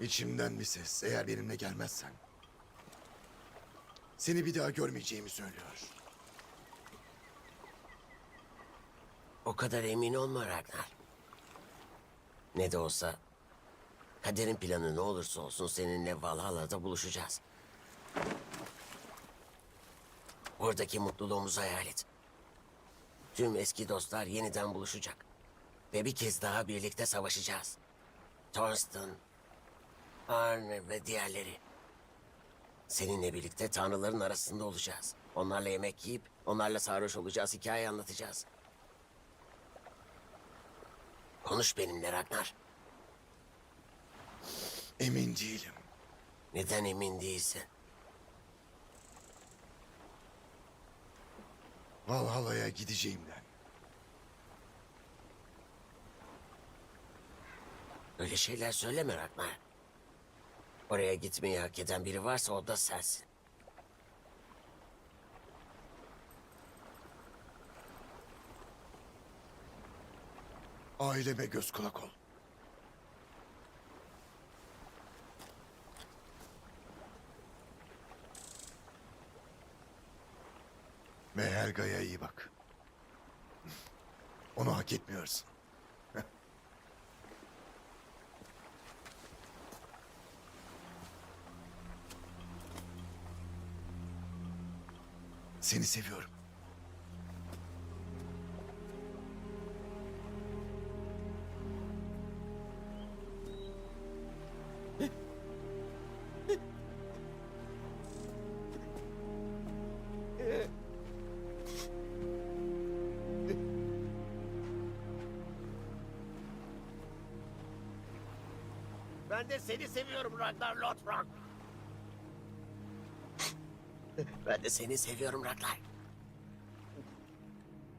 İçimden bir ses eğer benimle gelmezsen seni bir daha görmeyeceğimi söylüyor. O kadar emin olma Ragnar. Ne de olsa kaderin planı ne olursa olsun seninle Valhalla'da buluşacağız. Oradaki mutluluğumuzu hayal et. Tüm eski dostlar yeniden buluşacak. Ve bir kez daha birlikte savaşacağız. Thorsten, Arne ve diğerleri. Seninle birlikte tanrıların arasında olacağız. Onlarla yemek yiyip onlarla sarhoş olacağız, hikaye anlatacağız. Konuş benimle Ragnar. Emin değilim. Neden emin değilsin? Valhalla'ya gideceğimden. Öyle şeyler söyleme Ragnar. Oraya gitmeyi hak eden biri varsa o da sensin. Aileme göz kulak ol. Ve Helga'ya iyi bak. Onu hak etmiyorsun. Seni seviyorum. Ben de seni seviyorum Ragnar Lothbrok. Ben de seni seviyorum Ragnar.